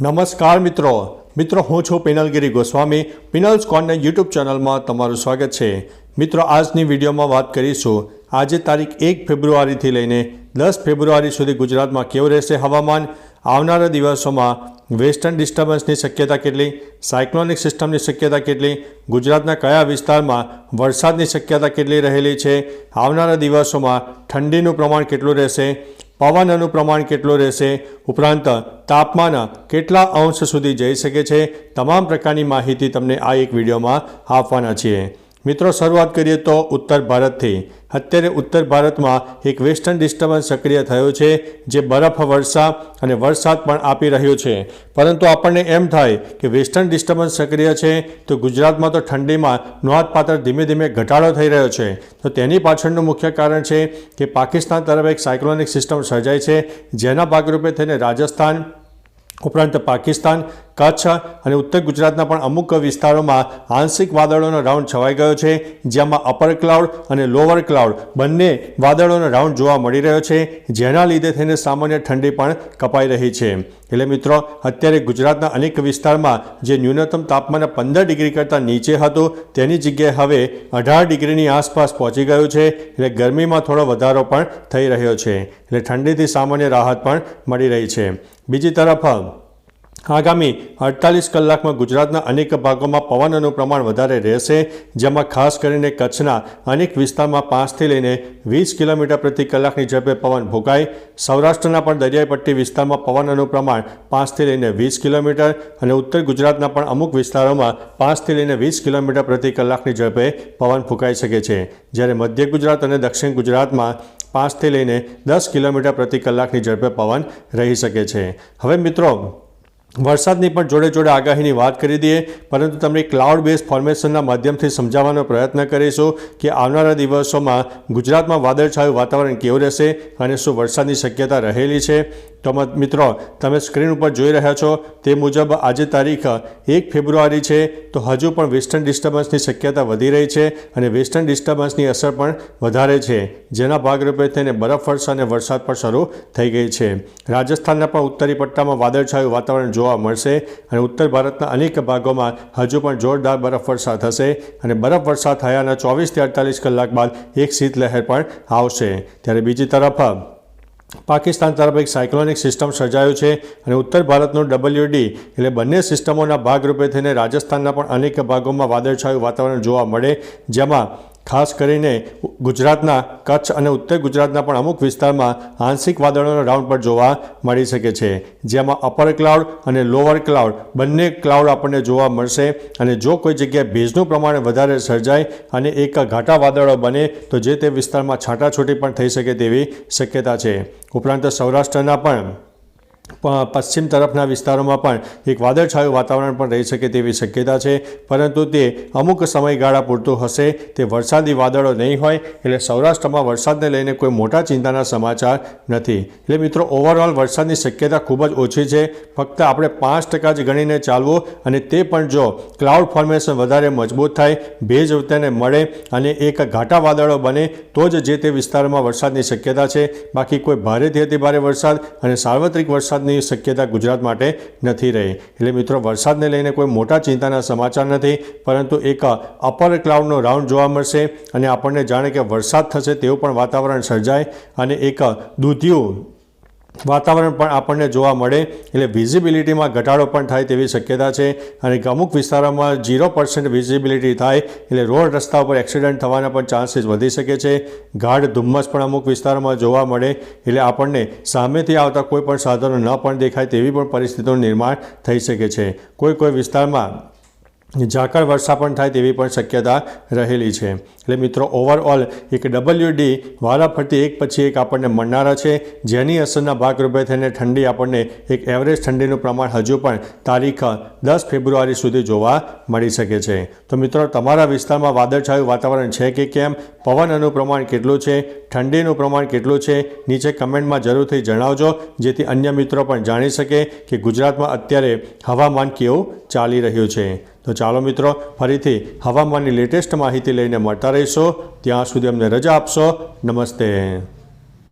નમસ્કાર મિત્રો. મિત્રો, હું છું પિનલગીરી ગોસ્વામી. પિનલ્સ કોર્નર યુટ્યુબ ચેનલમાં તમારું સ્વાગત છે. મિત્રો, આજની વિડીયોમાં વાત કરીશું. આજે તારીખ એક ફેબ્રુઆરીથી લઈને દસ ફેબ્રુઆરી સુધી ગુજરાતમાં કેવું રહેશે હવામાન? આવનારા દિવસોમાં વેસ્ટર્ન ડિસ્ટર્બન્સની શક્યતા કેટલી? સાયક્લોનિક સિસ્ટમની શક્યતા કેટલી? ગુજરાતના કયા વિસ્તારમાં વરસાદની શક્યતા કેટલી રહેલી છે? આવનારા દિવસોમાં ઠંડીનું પ્રમાણ કેટલું રહેશે? પવનનું પ્રમાણ કેટલું રહેશે? ઉપરાંત તાપમાન કેટલા અંશ સુધી જઈ શકે છે? તમામ પ્રકારની માહિતી તમને આ એક વિડીયોમાં આપવાના છીએ. મિત્રો, શરૂઆત કરીએ તો ઉત્તર ભારતથી. અત્યારે ઉત્તર ભારતમાં એક વેસ્ટર્ન ડિસ્ટર્બન્સ સક્રિય થયો છે, જે બરફ વર્ષા અને વરસાદ પણ આપી રહ્યો છે. પરંતુ આપણને એમ થાય કે વેસ્ટર્ન ડિસ્ટર્બન્સ સક્રિય છે, તો ગુજરાતમાં તો ઠંડીમાં નોંધપાત્ર ધીમે ધીમે ઘટાડો થઈ રહ્યો છે. તો તેની પાછળનું મુખ્ય કારણ છે કે પાકિસ્તાન તરફ એક સાયક્લોનિક સિસ્ટમ સર્જાય છે, જેના ભાગરૂપે થઈને રાજસ્થાન ઉપરાંત પાકિસ્તાન, કચ્છ અને ઉત્તર ગુજરાતના પણ અમુક વિસ્તારોમાં આંશિક વાદળોનો રાઉન્ડ છવાઈ ગયો છે જેમાં અપર ક્લાઉડ અને લોઅર ક્લાઉડ બંને વાદળોનો રાઉન્ડ જોવા મળી રહ્યો છે, જેના લીધે થઈને સામાન્ય ઠંડી પણ કપાઈ રહી છે. એટલે મિત્રો, અત્યારે ગુજરાતના અનેક વિસ્તારમાં જે ન્યૂનતમ તાપમાન પંદર ડિગ્રી કરતાં નીચે હતું, તેની જગ્યાએ હવે અઢાર ડિગ્રીની આસપાસ પહોંચી ગયું છે, એટલે ગરમીમાં થોડો વધારો પણ થઈ રહ્યો છે. એટલે ઠંડીથી સામાન્ય રાહત પણ મળી રહી છે. બીજી તરફ, આગામી અડતાલીસ કલાકમાં ગુજરાતના અનેક ભાગોમાં પવનનું પ્રમાણ વધારે રહેશે, જેમાં ખાસ કરીને કચ્છના અનેક વિસ્તારમાં પાંચથી લઈને વીસ કિલોમીટર પ્રતિ કલાકની ઝડપે પવન ફૂંકાય સૌરાષ્ટ્રના પણ દરિયાઈ પટ્ટી વિસ્તારમાં પવનનું પ્રમાણ પાંચથી લઈને વીસ કિલોમીટર અને ઉત્તર ગુજરાતના પણ અમુક વિસ્તારોમાં પાંચથી લઈને વીસ કિલોમીટર પ્રતિ કલાકની ઝડપે પવન ફૂંકાઈ શકે છે. જ્યારે મધ્ય ગુજરાત અને દક્ષિણ ગુજરાતમાં પાંચથી લઈને દસ કિલોમીટર પ્રતિ કલાકની ઝડપે પવન રહી શકે છે. હવે મિત્રો, વરસાદની પણ જોડે જોડે આગાહીની વાત કરી દઈએ, પરંતુ તમને ક્લાઉડ બેઝ ફોર્મેશનના માધ્યમથી સમજાવવાનો પ્રયત્ન કરીશું કે આવનારા દિવસોમાં ગુજરાતમાં વાદળછાયું વાતાવરણ કેવું રહેશે અને શું વરસાદની શક્યતા રહેલી છે. તો મિત્રો, તમે સ્ક્રીન ઉપર જોઈ રહ્યા છો, તે મુજબ આજે તારીખ એક ફેબ્રુઆરી છે, તો હજુ પણ વેસ્ટર્ન ડિસ્ટર્બન્સની શક્યતા વધી રહી છે અને વેસ્ટર્ન ડિસ્ટર્બન્સની અસર પણ વધારે છે, જેના ભાગરૂપે થઈને બરફવર્ષા અને વરસાદ પણ શરૂ થઈ ગઈ છે. રાજસ્થાનના પણ ઉત્તરી પટ્ટામાં વાદળછાયું વાતાવરણ જોવા મળશે અને ઉત્તર ભારતના અનેક ભાગોમાં હજુ પણ જોરદાર બરફવર્ષા થશે અને બરફવર્ષા થયાના ચોવીસથી અડતાલીસ કલાક બાદ એક શીતલહેર પણ આવશે. ત્યારે બીજી તરફ પાકિસ્તાન તરફ એક સાયક્લોનિક સિસ્ટમ સર્જાયું છે અને ઉત્તર ભારતનું ડબલ્યુડી એટલે બંને સિસ્ટમોના ભાગરૂપે થઈને રાજસ્થાનના પણ અનેક ભાગોમાં વાદળછાયું વાતાવરણ જોવા મળે, જેમાં ખાસ કરીને ગુજરાતના કચ્છ અને ઉત્તર ગુજરાતના પણ અમુક વિસ્તારમાં આંશિક વાદળોનો રાઉન્ડ પણ જોવા મળી શકે છે. જેમાં અપર ક્લાઉડ અને લોઅર ક્લાઉડ બંને ક્લાઉડ આપણને જોવા મળશે અને જો કોઈ જગ્યાએ ભેજનું પ્રમાણ વધારે સર્જાય અને એક ઘાટા વાદળો બને, તો જે તે વિસ્તારમાં છાંટાછૂટી પણ થઈ શકે તેવી શક્યતા છે. ઉપરાંત સૌરાષ્ટ્રના પણ પશ્ચિમ તરફના વિસ્તારોમાં પણ એક વાદળછાયું વાતાવરણ પણ રહી શકે તેવી શક્યતા છે. પરંતુ તે અમુક સમયગાળા પૂરતું હશે. તે વરસાદી વાદળો નહીં હોય એટલે સૌરાષ્ટ્રમાં વરસાદને લઈને કોઈ મોટા ચિંતાના સમાચાર નથી. એટલે મિત્રો ઓવરઓલ વરસાદની શક્યતા ખૂબ જ ઓછી છે. ફક્ત આપણે પાંચ ટકા જ ગણીને ચાલવું અને તે પણ જો ક્લાઉડ ફોર્મેશન વધારે મજબૂત થાય, ભેજ તેને મળે અને એક ઘાટા વાદળો બને, તો જ જે તે વિસ્તારોમાં વરસાદની શક્યતા છે. બાકી કોઈ ભારેથી અતિ ભારે વરસાદ અને સાર્વત્રિક વરસાદ વરસાદની શક્યતા ગુજરાત માટે નથી રહી. એટલે મિત્રો, વરસાદને લઈને કોઈ મોટા ચિંતાના સમાચાર નથી, પરંતુ એક અપર ક્લાઉડનો રાઉન્ડ જોવા મળશે અને આપણને જાણે કે વરસાદ થશે તેવું પણ વાતાવરણ સર્જાય અને એક દૂધિયું વાતાવરણ પણ આપણને જોવા મળે, એટલે વિઝિબિલિટીમાં ઘટાડો પણ થાય તેવી શક્યતા છે. અને અમુક વિસ્તારોમાં ઝીરો પર્સન્ટ વિઝિબિલિટી થાય, એટલે રોડ રસ્તા ઉપર એક્સિડન્ટ થવાના પણ ચાન્સીસ વધી શકે છે. ગાઢ ધુમ્મસ પણ અમુક વિસ્તારોમાં જોવા મળે, એટલે આપણને સામેથી આવતા કોઈ પણ સાધનો ન પણ દેખાય તેવી પણ પરિસ્થિતિનું નિર્માણ થઈ શકે છે. કોઈ કોઈ વિસ્તારમાં ઝાકળ વર્ષા પણ થાય તેવી પણ શક્યતા રહેલી છે. એટલે મિત્રો ઓવરઓલ એક ડબલ્યુડી વારાફરતી એક પછી એક આપણને મળનારા છે. જેની અસરના ભાગરૂપે થઈને ઠંડી આપણને એક એવરેજ ઠંડીનું પ્રમાણ હજુ પણ તારીખ દસ ફેબ્રુઆરી સુધી જોવા મળી શકે છે. તો મિત્રો, તમારા વિસ્તારમાં વાદળછાયું વાતાવરણ છે કે કેમ? પવનનું પ્રમાણ કેટલું છે? ઠંડીનું પ્રમાણ કેટલું છે? નીચે કમેન્ટમાં જરૂરથી જણાવજો, જેથી અન્ય મિત્રો પણ જાણી શકે કે ગુજરાતમાં અત્યારે હવામાન કેવું ચાલી રહ્યું છે. તો ચાલો મિત્રો, ફરીથી હવામાનની લેટેસ્ટ માહિતી લઈને મળતા રહીશો ત્યાં સુધી અમને રજા આપશો. નમસ્તે.